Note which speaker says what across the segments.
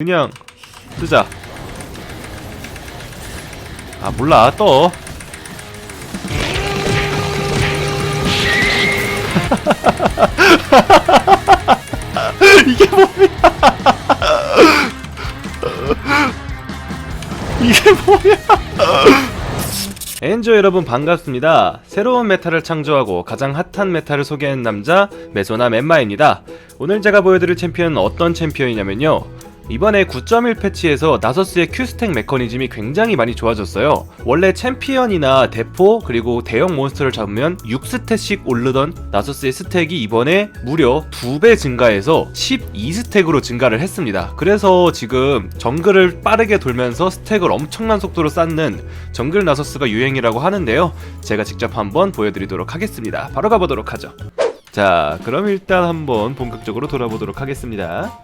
Speaker 1: 그냥 쓰자 아 몰라 떠 이게 뭐야 이게 뭐야 엔조 여러분 반갑습니다. 새로운 메타를 창조하고 가장 핫한 메타를 소개하는 남자 메소나 멤마입니다. 오늘 제가 보여드릴 챔피언은 어떤 챔피언이냐면요. 이번에 9.1 패치에서 나서스의 Q스택 메커니즘이 굉장히 많이 좋아졌어요. 원래 챔피언이나 대포 그리고 대형 몬스터를 잡으면 6스탯씩 오르던 나서스의 스택이 이번에 무려 2배 증가해서 12스택으로 증가를 했습니다. 그래서 지금 정글을 빠르게 돌면서 스택을 엄청난 속도로 쌓는 정글 나서스가 유행이라고 하는데요. 제가 직접 한번 보여드리도록 하겠습니다. 바로 가보도록 하죠. 자, 그럼 일단 한번 본격적으로 돌아보도록 하겠습니다.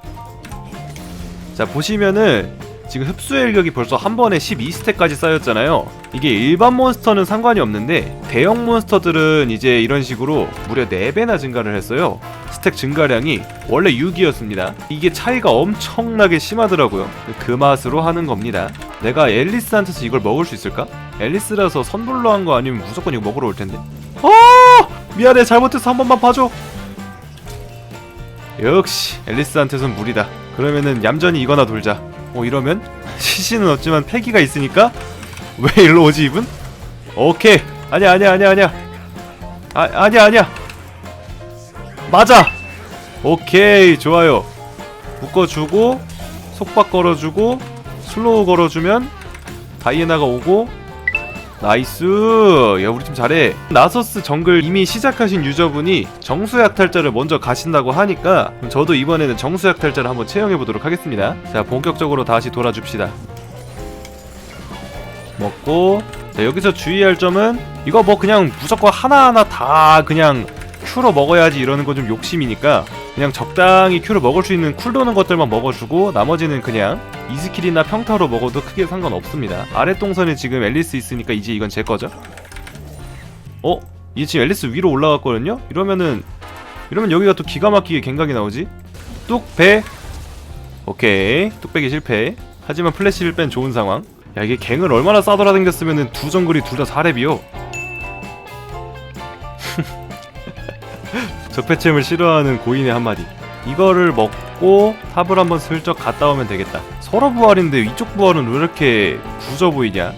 Speaker 1: 자 보시면은 지금 흡수의 일격이 벌써 한 번에 12스택까지 쌓였잖아요. 이게 일반 몬스터는 상관이 없는데 대형 몬스터들은 이제 이런 식으로 무려 4배나 증가를 했어요. 스택 증가량이 원래 6이었습니다. 이게 차이가 엄청나게 심하더라고요. 그 맛으로 하는 겁니다. 내가 앨리스한테서 이걸 먹을 수 있을까? 앨리스라서 선불로 한 거 아니면 무조건 이거 먹으러 올 텐데. 어! 미안해 잘못해서 한 번만 봐줘. 역시 앨리스한테선 무리다. 그러면은 얌전히 이거나 돌자. 어 이러면 시신은 없지만 패기가 있으니까 왜 일로 오지 이분? 오케이. 아니야 아니야 아니야 아니야. 아 아니야 아니야. 맞아. 오케이 좋아요. 묶어주고 속박 걸어주고 슬로우 걸어주면 다이애나가 오고 나이스. 야 우리 팀 잘해. 나서스 정글 이미 시작하신 유저분이 정수 약탈자를 먼저 가신다고 하니까 저도 이번에는 정수 약탈자를 한번 채용해 보도록 하겠습니다. 자 본격적으로 다시 돌아줍시다. 먹고 자 여기서 주의할 점은 이거 뭐 그냥 무조건 하나하나 다 그냥 큐로 먹어야지 이러는 건 좀 욕심이니까 그냥 적당히 큐로 먹을 수 있는 쿨 도는 것들만 먹어주고 나머지는 그냥 이스킬이나 평타로 먹어도 크게 상관없습니다. 아래 동선에 지금 앨리스 있으니까 이제 이건 제 거죠? 어? 얘 지금 앨리스 위로 올라갔거든요? 이러면은 이러면 여기가 또 기가 막히게 갱각이 나오지? 뚝배 오케이. 뚝배기 실패. 하지만 플래시를 뺀 좋은 상황. 야 이게 갱을 얼마나 싸돌아 댕겼으면은 두 정글이 둘 다 4렙이요 적폐챔을 싫어하는 고인의 한마디. 이거를 먹고 탑을 한번 슬쩍 갔다 오면 되겠다. 서로 부활인데 이쪽 부활은 왜 이렇게 부져 보이냐?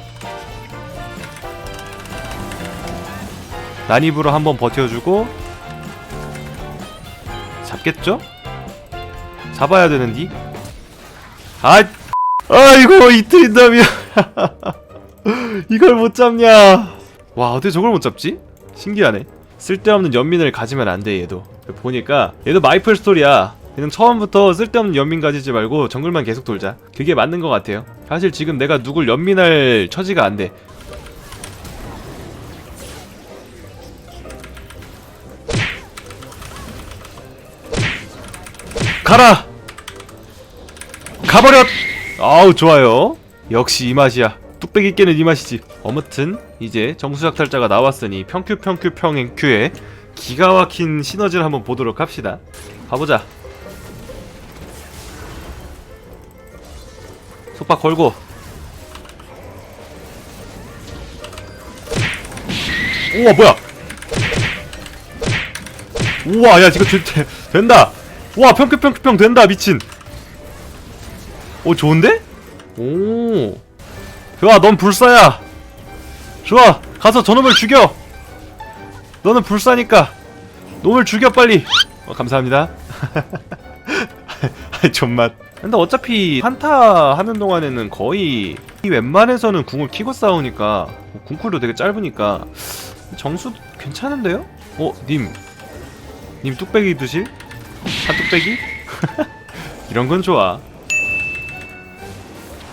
Speaker 1: 난입으로 한번 버텨주고 잡겠죠? 잡아야 되는디? 아 아이고 이틀인다며. 이걸 못 잡냐. 와 어떻게 저걸 못 잡지? 신기하네 쓸데없는 연민을 가지면 안 돼 얘도. 보니까 얘도 마이플 스토리야. 그냥 처음부터 쓸데없는 연민 가지지 말고 정글만 계속 돌자. 그게 맞는 것 같아요. 사실 지금 내가 누굴 연민할 처지가 안돼. 가라! 가버렸! 아우 좋아요. 역시 이 맛이야 뚝배기 깨는 이 맛이지. 아무튼 이제 정수작탈자가 나왔으니 평큐 평큐 평행큐에 기가 막힌 시너지를 한번 보도록 합시다. 가보자. 속박 걸고. 우와 뭐야? 우와 야 이거 되, 되, 된다. 와 평큐 평큐 평 된다 미친. 오 좋은데? 오 좋아 넌 불사야 좋아 가서 저놈을 죽여 너는 불사니까 놈을 죽여 빨리 어, 감사합니다 존맛 근데 어차피 한타 하는 동안에는 거의 이 웬만해서는 궁을 키고 싸우니까 궁쿨도 되게 짧으니까 정수 괜찮은데요? 어? 님 님 뚝배기 드실? 한 뚝배기? 이런 건 좋아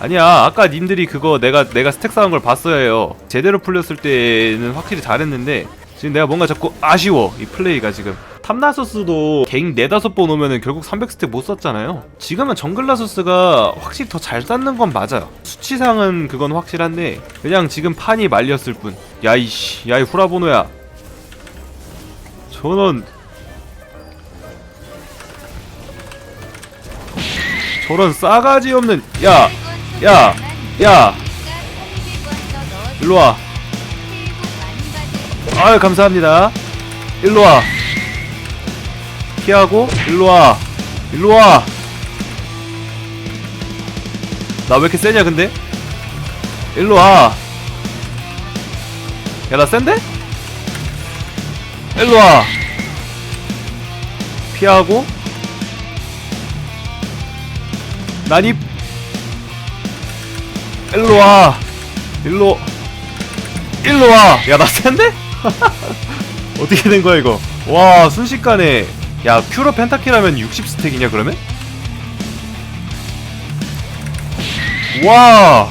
Speaker 1: 아니야 아까 님들이 그거 내가 내가 스택 쌓은 걸 봤어야 해요. 제대로 풀렸을 때는 확실히 잘했는데 지금 내가 뭔가 자꾸 아쉬워 이 플레이가 지금. 탑나서스도 갱 네다섯 번 오면은 결국 300스택 못 썼잖아요. 지금은 정글나서스가 확실히 더 잘 쌓는 건 맞아요. 수치상은 그건 확실한데 그냥 지금 판이 말렸을 뿐. 야이씨 야이 후라보노야. 저는 저런 싸가지 없는 야 야, 야, 일로 와. 아유, 감사합니다. 일로 와. 피하고, 일로 와. 일로 와. 나 왜 이렇게 세냐, 근데? 일로 와. 야, 나 센데? 일로 와. 피하고. 난입. 일로 와. 일로. 일로 와. 야, 나 센데? 어떻게 된 거야, 이거? 와, 순식간에. 야, 큐로 펜타킬 하면 60 스택이냐, 그러면? 와.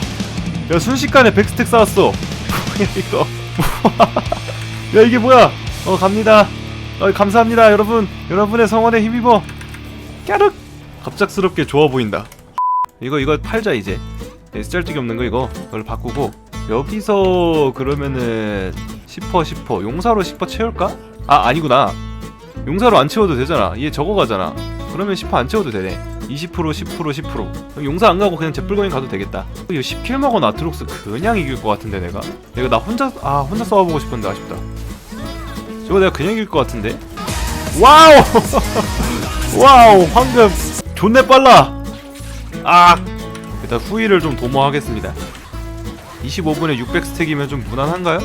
Speaker 1: 야, 순식간에 100 스택 쌓았어. 뭐야, 이거. 야, 이게 뭐야? 어, 갑니다. 어, 감사합니다, 여러분. 여러분의 성원에 힘입어. 까륵. 갑작스럽게 좋아 보인다. 이거, 이거 팔자, 이제. 쓰잘데기 없는 거 이거 이걸 바꾸고 여기서 그러면은 10% 10% 용사로 10% 채울까? 아 아니구나. 용사로 안 채워도 되잖아. 얘 저거 가잖아. 그러면 10%안 채워도 되네. 20% 10% 10% 그럼 용사 안 가고 그냥 제뿔거인 가도 되겠다. 이거 10킬 먹은 아트록스 그냥 이길 것 같은데 내가? 내가 나 혼자 아 혼자 싸워보고 싶은데 아쉽다. 저거 내가 그냥 이길 것 같은데? 와우! 와우 황금. 존내 빨라. 아 일단 후위를 좀 도모하겠습니다. 25분에 600 스택이면 좀 무난한가요?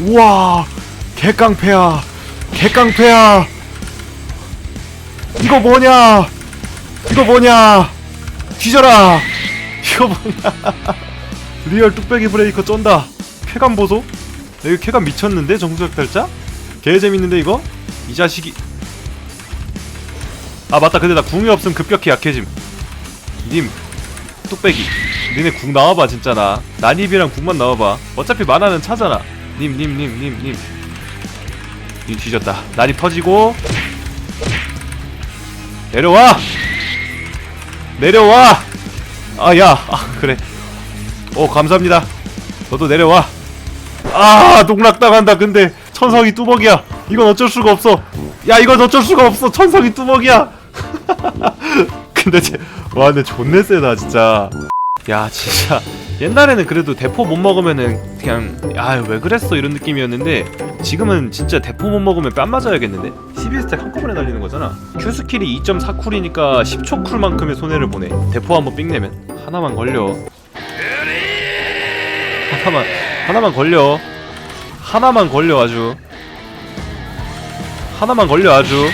Speaker 1: 우와 개깡패야 개깡패야. 이거 뭐냐? 이거 뭐냐? 뒤져라. 이거 뭐냐? 리얼 뚝배기 브레이커 쩐다. 쾌감 보소? 야, 이거 쾌감 미쳤는데 정수적 달자 개 재밌는데 이거? 이 자식이. 아 맞다. 근데 나 궁이 없음 급격히 약해짐. 님 뚝배기. 니네 궁 나와봐 진짜 나. 난입이랑 궁만 나와봐. 어차피 만화는 차잖아. 님 님 님 님님. 님 뒤졌다. 난입 터지고. 내려와! 내려와! 아야. 아 그래. 오 감사합니다. 너도 내려와. 아 농락당한다 근데 천성이 뚜벅이야. 이건 어쩔 수가 없어. 야 이건 어쩔 수가 없어. 천성이 뚜벅이야. 근데 쟤, 와 근데 존내 세다 진짜. 야 진짜. 옛날에는 그래도 대포 못 먹으면은 그냥 아왜 그랬어? 이런 느낌이었는데 지금은 진짜 대포 못 먹으면 뺨 맞아야겠는데? 12스택 한꺼번에 날리는 거잖아. Q 스킬이 2.4쿨이니까 10초 쿨만큼의 손해를 보네 대포 한번 삥 내면 하나만 걸려. 하나만 하나만 걸려 하나만 걸려 아주. 하나만 걸려 아주.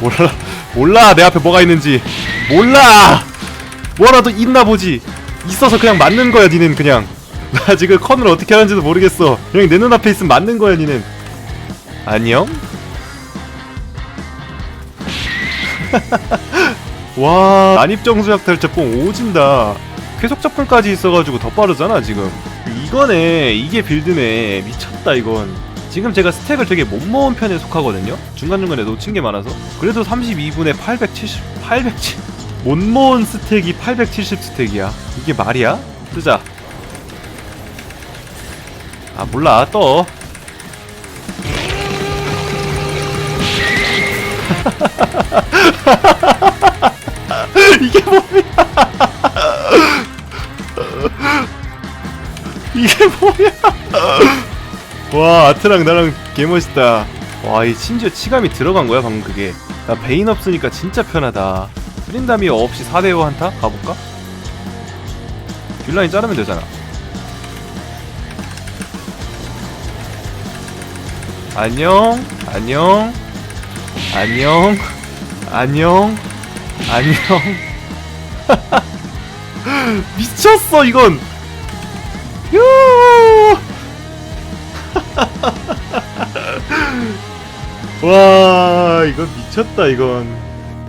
Speaker 1: 몰라 몰라 내 앞에 뭐가 있는지. 몰라! 뭐라도 있나 보지. 있어서 그냥 맞는 거야 니는 그냥. 나 지금 컨을 어떻게 하는지도 모르겠어. 그냥 내 눈앞에 있으면 맞는 거야 니는 안녕 와. 난입정수약 탈자뽕 오진다. 쾌속 접근까지 있어가지고 더 빠르잖아 지금. 이거네. 이게 빌드네. 미쳤다 이건. 지금 제가 스택을 되게 못 모은 편에 속하거든요? 중간중간에 놓친 게 많아서. 그래도 32분에 870 870 못 모은 스택이 870 스택이야. 이게 말이야? 뜨자. 아 몰라. 떠 이게 뭐야? 이게 뭐야? 와 아트랑 나랑 개멋있다. 와 이 심지어 치감이 들어간 거야 방금 그게. 나 베인 없으니까 진짜 편하다. 프린다미 없이 4대5 한타? 가볼까? 딜라인 자르면 되잖아. 안녕? 안녕? 안녕? 안녕? 안녕 미쳤어 이건. 유! 와 이건 미쳤다 이건.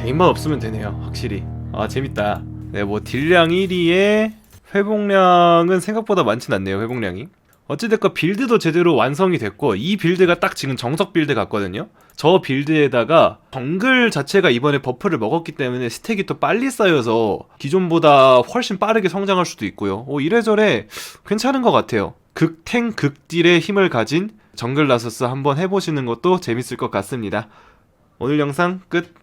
Speaker 1: 100만 없으면 되네요 확실히. 아 재밌다. 네뭐 딜량 1위에 회복량은 생각보다 많진 않네요 회복량이 어찌됐건 빌드도 제대로 완성이 됐고 이 빌드가 딱 지금 정석 빌드 같거든요. 저 빌드에다가 정글 자체가 이번에 버프를 먹었기 때문에 스택이 또 빨리 쌓여서 기존보다 훨씬 빠르게 성장할 수도 있고요. 오, 이래저래 괜찮은 것 같아요. 극탱 극딜의 힘을 가진 정글 나서스 한번 해보시는 것도 재밌을 것 같습니다. 오늘 영상 끝.